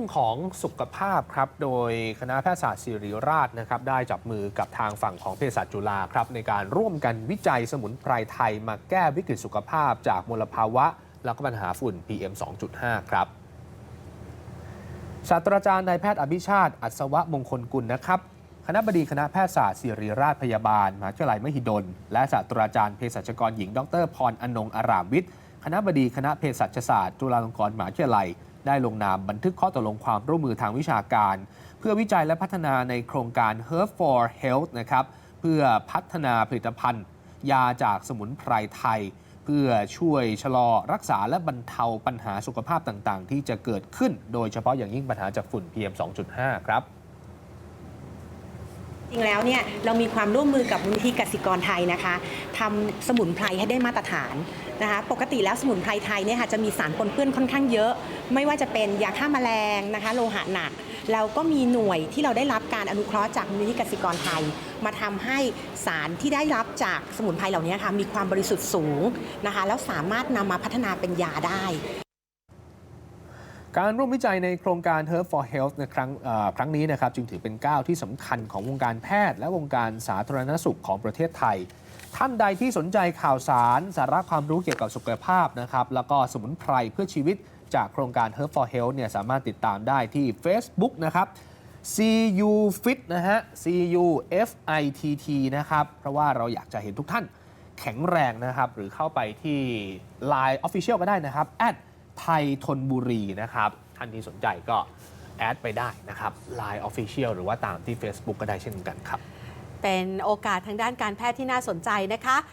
รื่องของสุขภาพครับ โดยคณะแพทยศาสตร์ศิริราชนะครับได้จับมือกับทางฝั่งของเภสัชจุฬาครับในการร่วมกันวิจัยสมุนไพรไทยมาแก้วิกฤตสุขภาพจากมลภาวะ แล้วก็ปัญหาฝุ่น PM 2.5 ครับศาสตราจารย์นายแพทย์อภิชาติ อัศวะมงคลกุลนะครับคณะบดีคณะแพทยศาสตร์ศิริราชพยาบาลมหาวิทยาลัยมหิดล และศาสตราจารย์เภสัชกรหญิง ดรพรอนงอารามวิทย์ คณะบดีคณะเภสัชศาสตร์จุฬาลงกรณ์มหาวิทยาลัย ได้ลงนามบันทึกข้อตกลงความร่วมมือทางวิชาการ เพื่อวิจัยและพัฒนาในโครงการ Herb for Health นะครับเพื่อพัฒนาผลิตภัณฑ์ ยาจากสมุนไพรไทย เพื่อช่วยชะลอรักษาและบรรเทาปัญหาสุขภาพต่างๆ ที่จะเกิดขึ้น โดยเฉพาะอย่างยิ่งปัญหาจากฝุ่น PM 2.5 ครับ จริงแล้วเนี่ยเรามีความร่วมมือกับมูลนิธิกสิกรไทยนะคะทำสมุนไพรให้ได้มาตรฐานนะคะปกติแล้วสมุนไพรไทยเนี่ยค่ะจะมีสารปนเปื้อนค่อนข้างเยอะ ไม่ว่าจะเป็นยาฆ่าแมลงนะคะโลหะหนัก เราก็มีหน่วยที่เราได้รับการอนุเคราะห์จากมูลนิธิกสิกรไทย มาทำให้สารที่ได้รับจากสมุนไพรเหล่านี้ค่ะมีความบริสุทธิ์สูงนะคะแล้วสามารถนำมาพัฒนาเป็นยาได้ การร่วมวิจัยในโครงการ Herb for Health ในครั้งครั้งนี้นะครับจึงถือเป็นก้าวที่สำคัญของวงการแพทย์ และวงการสาธารณสุขของประเทศไทย ท่านใดที่สนใจข่าวสารสาระความรู้เกี่ยวกับสุขภาพนะครับแล้วก็สมุนไพรเพื่อชีวิตจากโครงการ Herb for Health เนี่ยสามารถติดตามได้ที่ Facebook นะครับ CU Fit นะฮะ CU FITT นะครับ เพราะว่าเราอยากจะเห็นทุกท่านแข็งแรงนะครับ หรือเข้าไปที่ Line Official ก็ได้นะครับ ไทยทนบุรีนะครับท่านที่สนใจก็แอดไปได้นะครับ Line Official หรือว่าตามที่ Facebook ก็ได้เช่นกันครับ เป็นโอกาสทางด้านการแพทย์ที่น่าสนใจนะคะ